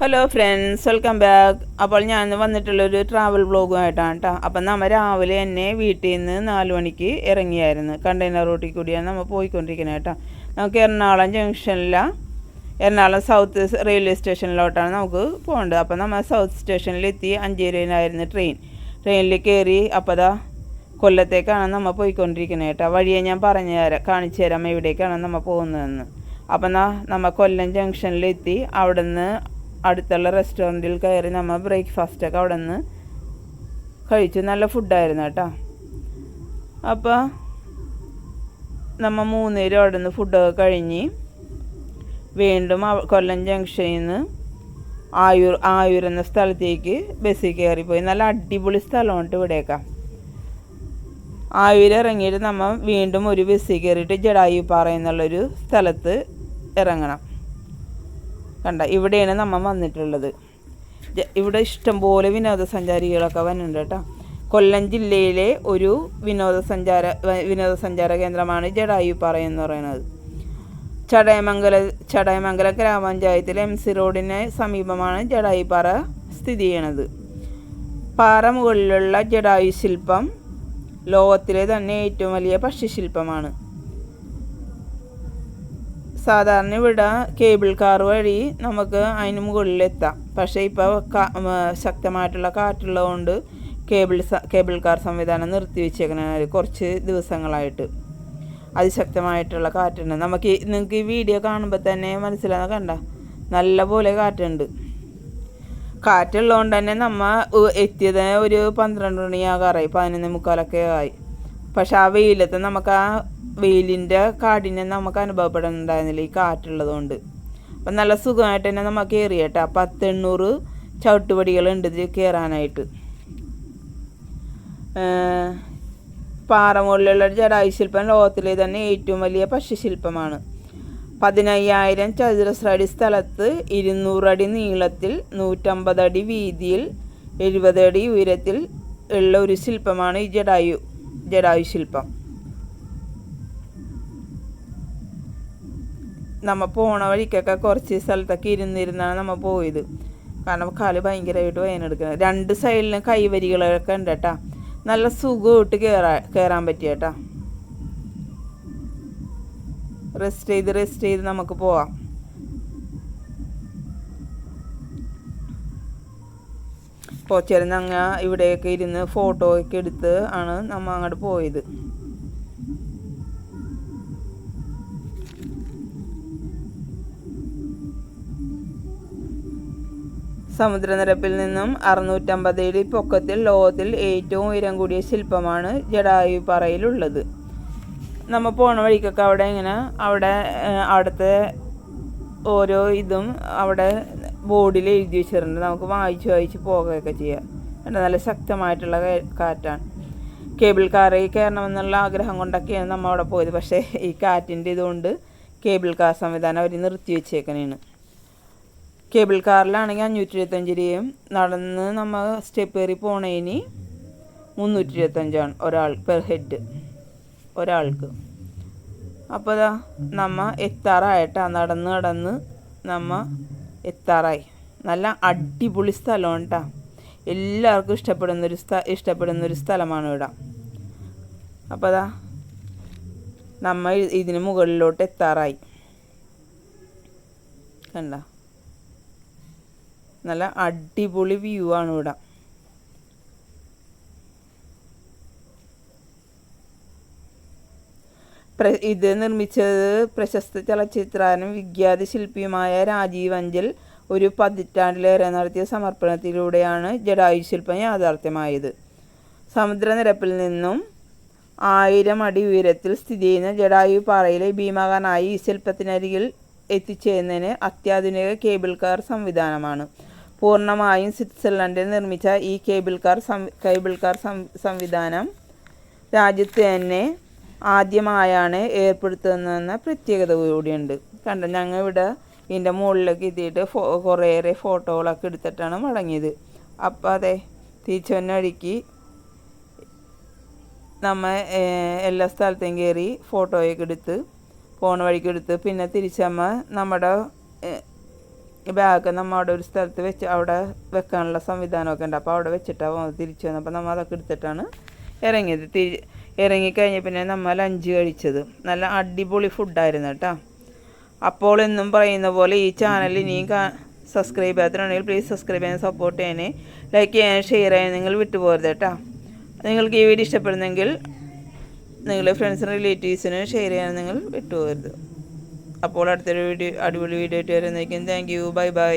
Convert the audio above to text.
Hello friends welcome back അപ്പോൾ ഞാൻ വന്നിട്ടുള്ളൊരു travel വ്ളോഗുമായിട്ടാണ് കേട്ടോ അപ്പം നമ്മൾ രാവിലെ തന്നെ വീട്ടിൽ നിന്ന് നാല് മണിക്ക് ഇറങ്ങിയായിരുന്നു. കണ്ടെയ്നർ റൂട്ടിൽ കൂടിയാണ് നമ്മൾ പോയിക്കൊണ്ടിരിക്കുന്നത് കേട്ടോ നമുക്ക് എറണാകുളം ജംഗ്ഷനിലാണ് എറണാകുളം സൗത്ത് റെയിൽവേ സ്റ്റേഷനിലോട്ടാണ് നമുക്ക് പോകേണ്ടത്. അപ്പം നമ്മൾ സൗത്ത് സ്റ്റേഷനിലെത്തി അഞ്ചേരിയിലായിരുന്നു ട്രെയിൻ ട്രെയിനിൽ കയറി അപ്പോൾ ദാ കൊല്ലത്തേക്കാണ് നമ്മൾ പോയിക്കൊണ്ടിരിക്കുന്നത് കേട്ടോ വഴിയെ ഞാൻ പറഞ്ഞു തരാം കാണിച്ചു തരാം എവിടേക്കാണ് നമ്മൾ പോകുന്നതെന്ന്. അപ്പം നമ്മൾ കൊല്ലം ജംഗ്ഷനിലെത്തി. അവിടെ നിന്ന് അടുത്തുള്ള റെസ്റ്റോറന്റിൽ കയറി നമ്മൾ ബ്രേക്ക്ഫാസ്റ്റൊക്കെ അവിടെ നിന്ന് കഴിച്ചു. നല്ല ഫുഡായിരുന്നു കേട്ടോ. അപ്പോൾ നമ്മൾ മൂന്നേരും അവിടെ നിന്ന് ഫുഡൊക്കെ കഴിഞ്ഞ് വീണ്ടും കൊല്ലം ജംഗ്ഷനിൽ നിന്ന് ആയൂർ ആയൂർ എന്ന സ്ഥലത്തേക്ക് ബസ്സിൽ കയറിപ്പോയി നല്ല അടിപൊളി സ്ഥലമുണ്ട് ഇവിടെയൊക്കെ. ആയൂർ ഇറങ്ങിയിട്ട് നമ്മൾ വീണ്ടും ഒരു ബസ്സിൽ കയറിയിട്ട് ജഡായുപ്പാറ എന്നുള്ളൊരു സ്ഥലത്ത് ഇറങ്ങണം. കണ്ട ഇവിടെയാണ് നമ്മൾ വന്നിട്ടുള്ളത്. ഇവിടെ ഇഷ്ടംപോലെ വിനോദസഞ്ചാരികളൊക്കെ വരുന്നുണ്ട് കേട്ടോ. കൊല്ലം ജില്ലയിലെ ഒരു വിനോദസഞ്ചാര വിനോദസഞ്ചാര കേന്ദ്രമാണ് ജഡായുപ്പാറ എന്ന് പറയുന്നത്. ചടയമംഗല ചടയമംഗലം ഗ്രാമപഞ്ചായത്തിലെ എം സി റോഡിന് സമീപമാണ് ജഡായുപ്പാറ സ്ഥിതി ചെയ്യണത്. പാറ മുകളിലുള്ള ജഡായു ശില്പം ലോകത്തിലെ തന്നെ ഏറ്റവും വലിയ പക്ഷിശില്പമാണ് സാധാരണ ഇവിടെ കേബിൾ കാർ വഴി നമുക്ക് അതിന് മുകളിലെത്താം. പക്ഷേ ഇപ്പോൾ ശക്തമായിട്ടുള്ള കാറ്റുള്ളതുകൊണ്ട് കേബിൾ കേബിൾ കാർ സംവിധാനം നിർത്തി വെച്ചേക്കണ കുറച്ച് ദിവസങ്ങളായിട്ട്. അതിശക്തമായിട്ടുള്ള കാറ്റുണ്ട്. നമുക്ക് നിങ്ങൾക്ക് ഈ വീഡിയോ കാണുമ്പോൾ തന്നെ മനസ്സിലാകുന്ന കണ്ട നല്ല പോലെ കാറ്റുണ്ട്. കാറ്റുള്ളതുകൊണ്ട് തന്നെ നമ്മൾ എത്തിയത് ഒരു പന്ത്രണ്ട് മണിയാകാറായി പതിനൊന്ന് മുക്കാലൊക്കെ ആയി. പക്ഷെ ആ വെയിലത്ത് നമുക്ക് ആ വെയിലിന്റെ കാടിനെ നമുക്ക് അനുഭവപ്പെടുന്നുണ്ടായിരുന്നില്ല ഈ കാറ്റുള്ളതുകൊണ്ട്. അപ്പം നല്ല സുഖമായിട്ട് തന്നെ നമുക്ക് കയറി കേട്ടോ പത്ത് എണ്ണൂറ് ചവിട്ടുപടികളുണ്ട് ഇത് കയറാനായിട്ട് പാറമുകളിലുള്ള ജഡായു ശില്പം ലോകത്തിലെ തന്നെ ഏറ്റവും വലിയ പക്ഷിശില്പമാണ് പതിനയ്യായിരം ചതുരശ്രടി സ്ഥലത്ത് ഇരുന്നൂറടി നീളത്തിൽ നൂറ്റമ്പതടി വീതിയിൽ എഴുപതടി ഉയരത്തിൽ ഉള്ള ഒരു ശില്പമാണ് ഈ ജഡായു ജഡായു ശില്പം. നമ്മ പോണ വഴിക്കൊക്കെ കുറച്ച് സ്ഥലത്തൊക്കെ ഇരുന്നിരുന്നാണ് നമ്മൾ പോയത്. കാരണം കാൽ ഭയങ്കരമായിട്ട് വേനെടുക്കുന്നത് രണ്ട് സൈഡിലും കൈവരികളൊക്കെ ഉണ്ട് കേട്ടാ നല്ല സുഖമായിട്ട് കയറാ കയറാൻ പറ്റിയ കേട്ടാ റെസ്റ്റ് ചെയ്ത് റെസ്റ്റ് ചെയ്ത് നമുക്ക് പോവാം. പോച്ചേരുന്ന ഞങ്ങ ഇവിടെയൊക്കെ ഇരുന്ന് ഫോട്ടോ ഒക്കെ എടുത്ത് ആണ് നമ്മൾ അങ്ങോട്ട് പോയത്. സമുദ്രനിരപ്പിൽ നിന്നും അറുന്നൂറ്റമ്പത് അടി പൊക്കത്തിൽ ലോകത്തിൽ ഏറ്റവും ഉയരം കൂടിയ ശില്പമാണ് ജഡായുപ്പാറയിലുള്ളത് നമ്മൾ പോണ വഴിക്കൊക്കെ അവിടെ ഇങ്ങനെ അവിടെ അവിടുത്തെ ഓരോ ഇതും അവിടെ ബോർഡിൽ എഴുതി വെച്ചിട്ടുണ്ട്. നമുക്ക് വായിച്ച് വായിച്ച് പോകുകയൊക്കെ ചെയ്യാം. നല്ല ശക്തമായിട്ടുള്ള കാറ്റാണ്. കേബിൾ കാറിൽ കയറണമെന്നുള്ള ആഗ്രഹം കൊണ്ടൊക്കെയാണ് നമ്മൾ അവിടെ പോയത്. പക്ഷേ ഈ കാറ്റിന്റെ ഇതുകൊണ്ട് കേബിൾ കാർ സംവിധാനം അവർ നിർത്തി വെച്ചേക്കണേണ് കേബിൾ കാറിലാണെങ്കിൽ അഞ്ഞൂറ്റി ഇരുപത്തഞ്ച് രൂപയും നടന്ന് നമ്മൾ സ്റ്റെപ്പ് കയറി പോണേന് മുന്നൂറ്റി ഇരുപത്തഞ്ചാണ് ഒരാൾ പെർ ഹെഡ് ഒരാൾക്ക്. അപ്പോൾ ഇതാ നമ്മ എത്താറായിട്ടാ നടന്ന് നടന്ന് നമ്മ എത്താറായി. നല്ല അടിപൊളി സ്ഥലമാണ് കേട്ടോ എല്ലാവർക്കും ഇഷ്ടപ്പെടുന്നൊരു സ്ഥ ഇഷ്ടപ്പെടുന്നൊരു സ്ഥലമാണ് ഇവിടെ. അപ്പോൾ അതാ നമ്മൾ ഇതിന് മുകളിലോട്ട് എത്താറായി. കണ്ട? നല്ല അടിപൊളി വ്യൂ ആണ് ഇവിടെ. പ്ര- ഇത് നിർമ്മിച്ചത് പ്രശസ്ത ചലച്ചിത്രാനും വിഖ്യാത ശില്പിയുമായ രാജീവ് അഞ്ചൽ ഒരു പതിറ്റാണ്ടിലേറെ നടത്തിയ സമർപ്പണത്തിലൂടെയാണ് ജഡായു ശില്പം യാഥാർത്ഥ്യമായത്. സമുദ്രനിരപ്പിൽ നിന്നും ആയിരം അടി ഉയരത്തിൽ സ്ഥിതി ചെയ്യുന്ന ജഡായു പാറയിലെ ഭീമാകാരനായ ഈ ശില്പത്തിനരികിൽ എത്തിച്ചേരുന്നതിന് അത്യാധുനിക കേബിൾ കാർ സംവിധാനമാണ്. പൂർണമായും സ്വിറ്റ്സർലൻഡിൽ നിർമ്മിച്ച ഈ കേബിൾ കാർ കേബിൾ കാർ സംവിധാനം രാജ്യത്ത് തന്നെ ആദ്യമായാണ് ഏർപ്പെടുത്തുന്നതെന്ന പ്രത്യേകത കൂടിയുണ്ട്. കണ്ട ഞങ്ങൾ ഇവിടെ ഇതിന്റെ മുകളിലേക്ക് എത്തിയിട്ട് ഫോ കുറേയേറെ ഫോട്ടോകളൊക്കെ എടുത്തിട്ടാണ് മടങ്ങിയത്. അപ്പോൾ അതെ തിരിച്ചു നമ്മൾ എല്ലാ സ്ഥലത്തേയും കയറി ഫോട്ടോയൊക്കെ എടുത്ത് പോണ വഴിക്ക് എടുത്ത് പിന്നെ തിരിച്ചമ്മ നമ്മുടെ ബാഗ് നമ്മൾ അവിടെ ഒരു സ്ഥലത്ത് വെച്ച് അവിടെ വെക്കാനുള്ള സംവിധാനമൊക്കെ ഉണ്ട്. അപ്പോൾ അവിടെ പോകുന്നത്. തിരിച്ചു വന്നത് അപ്പോൾ നമ്മൾ അതൊക്കെ എടുത്തിട്ടാണ് ഇറങ്ങിയത്. തിരി ഇറങ്ങിക്കഴിഞ്ഞ പിന്നെ നമ്മൾ ലഞ്ച് കഴിച്ചത്. നല്ല അടിപൊളി ഫുഡായിരുന്നു കേട്ടോ. അപ്പോൾ എന്നും പറയുന്ന പോലെ ഈ ചാനൽ ഇനിയും കാ സബ്സ്ക്രൈബ് ചെയ്യാത്തതാണെങ്കിൽ പ്ലീസ് സബ്സ്ക്രൈബ് ചെയ്യാൻ സപ്പോർട്ട് ചെയ്യാനേ. ലൈക്ക് ചെയ്യാൻ ഷെയർ ചെയ്യാൻ നിങ്ങൾ വിട്ടുപോകരുത് കേട്ടോ. നിങ്ങൾക്ക് ഈ വീഡിയോ ഇഷ്ടപ്പെടുന്നെങ്കിൽ നിങ്ങളുടെ ഫ്രണ്ട്സിനും റിലേറ്റീവ്സിനും ഷെയർ ചെയ്യാൻ നിങ്ങൾ വിട്ടുപോകരുത്. അപ്പോൾ അടുത്തൊരു വീഡിയോ അടിപൊളി വീഡിയോ ആയിട്ട് വരുന്നേക്കും താങ്ക് യു ബൈ ബൈ